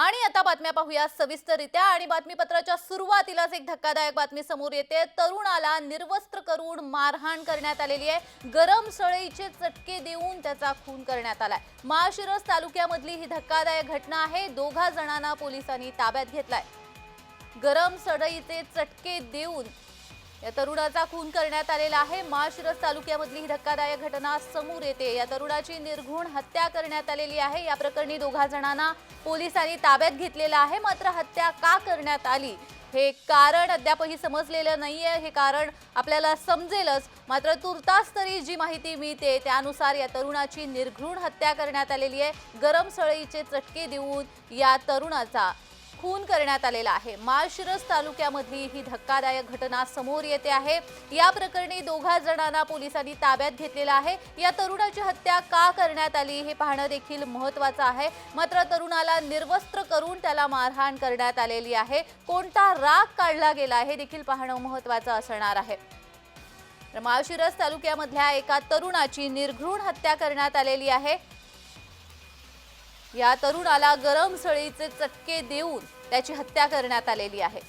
आणि आता बातम्या पाहूया सविस्तरित्या आणि बातमीपत्राच्या सुरुवातीलाच एक धक्कादायक बातमी समोर येते. तरुणाला निर्वस्त्र करून मारहाण करण्यात आलेली आहे. गरम सळईचे चटके देऊन त्याचा खून करण्यात आलाय. माळशिरस तालुक्यामधली ही धक्कादायक घटना आहे. दोघा जणांना पोलिसांनी ताब्यात घेतलाय. गरम सडईचे चटके देऊन या तरुणाचा खून करण्यात आलेला आहे. माळशिरस तालुक्यामधली ही धक्कादायक घटना समोर येते. या तरुणाची निर्घुण हत्या करण्यात आलेली आहे. या प्रकरणी दोघा जणांना पोलिसांनी ताब्यात घेतलेलं आहे. मात्र हत्या का करण्यात आली हे कारण अद्यापही समजलेलं नाही आहे हे कारण आपल्याला समजेलच. मात्र तुर्तास तरी जी माहिती मिळते त्यानुसार या तरुणाची निर्घृण हत्या करण्यात आलेली आहे. गरम सळईचे चटके देऊन या तरुणाचा खून करण्यात आलेला आहे. माळशिरस तालुक्यामधली ही धक्कादायक घटना समोर येते आहे. या प्रकरणी दोघा जणांना पोलिसांनी ताब्यात घेतलेला आहे. या तरुणाची हत्या का करण्यात आली हे पाहणं देखील महत्वाचं आहे. मात्र तरुणाला निर्वस्त्र करून त्याला मारहाण करण्यात आलेली आहे. कोणता राग काढला गेला हे देखील पाहणं महत्वाचं असणार आहे. तर माळशिरस तालुक्यामधल्या एका तरुणाची निर्घृण हत्या करण्यात आलेली आहे. या तरुणाला गरम सळीचे चटके देऊन त्याची हत्या करण्यात आलेली आहे.